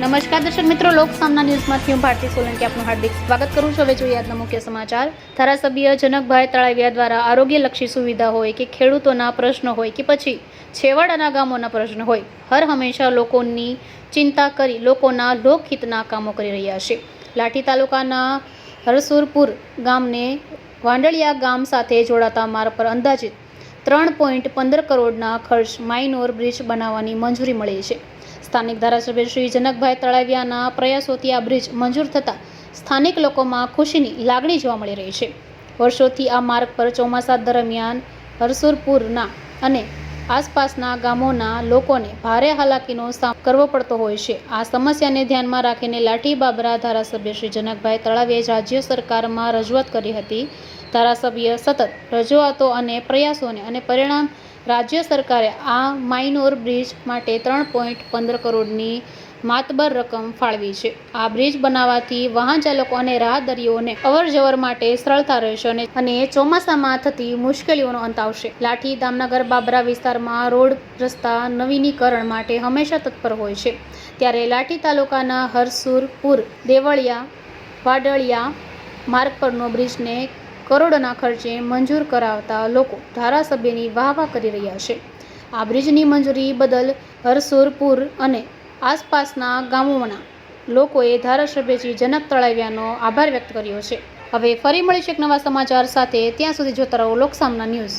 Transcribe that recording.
નમસ્કાર દર્શક મિત્રો, લોક સામના ન્યૂઝમાંથી હું ભારતી સોલંકી આપનું હાર્દિક સ્વાગત કરું છું. હવે જોઈએ આજના મુખ્ય સમાચાર. ધારાસભ્ય જનકભાઈ તળાવિયા દ્વારા આરોગ્યલક્ષી સુવિધા હોય કે ખેડૂતોના પ્રશ્નો હોય કે પછી છેવાડાના ગામોના પ્રશ્ન હોય, હર હંમેશા લોકોની ચિંતા કરી, લોકોના લોકહિતના કામો કરી રહ્યા છે. લાઠી તાલુકાના હરસુરપુર ગામને વાંડળિયા ગામ સાથે જોડાતા માર્ગ પર અંદાજિત ત્રણ પોઈન્ટ પંદર કરોડના ખર્ચ માઇનોર બ્રિજ બનાવવાની મંજૂરી મળી છે. સ્થાનિક ધારાસભ્ય શ્રી જનકભાઈ તળાવિયાના પ્રયાસોથી આ બ્રિજ મંજૂર થતાં સ્થાનિક લોકોમાં ખુશીની લાગણી જોવા મળી રહી છે. વર્ષોથી આ માર્ગ પર ચોમાસા દરમિયાન હરસુરપુરના અને આસપાસના ગામોના લોકોને ભારે હાલાકીનો સામનો કરવો પડતો હોય છે. આ સમસ્યાને ધ્યાનમાં રાખીને લાઠી બાબરા ધારાસભ્ય શ્રી જનકભાઈ તળાવિયાએ રાજ્ય સરકારમાં રજૂઆત કરી હતી. ધારાસભ્ય સતત રજૂઆતો અને પ્રયાસોને અને પરિણામ રાજ્ય સરકારે આ માઇનોર બ્રિજ માટે ત્રણ પોઈન્ટ પંદર કરોડની માતબર રકમ ફાળવી છે. આ બ્રિજ બનાવવાથી વાહન ચાલકો અને રાહદારીઓને અવર જવર માટે સરળતા રહેશે અને ચોમાસામાં થતી મુશ્કેલીઓનો અંત આવશે. લાઠી દામનગર બાબરા વિસ્તારમાં રોડ રસ્તા નવીનીકરણ માટે હંમેશા તત્પર હોય છે. ત્યારે લાઠી તાલુકાના હરસુરપુર, દેવળિયા, વાડળિયા માર્ગ પરનો બ્રિજને કરોડોના ખર્ચે મંજૂર કરાવતા લોકો ધારાસભ્યની વાહ વાહ કરી રહ્યા છે. આ બ્રિજની મંજૂરી બદલ હરસુરપુર અને આસપાસના ગામોના લોકોએ ધારાસભ્યજી જનક તળાવિયાનો આભાર વ્યક્ત કર્યો છે. હવે ફરી મળીશું એક નવા સમાચાર સાથે. ત્યાં સુધી જોતા રહો લોકસામના ન્યૂઝ.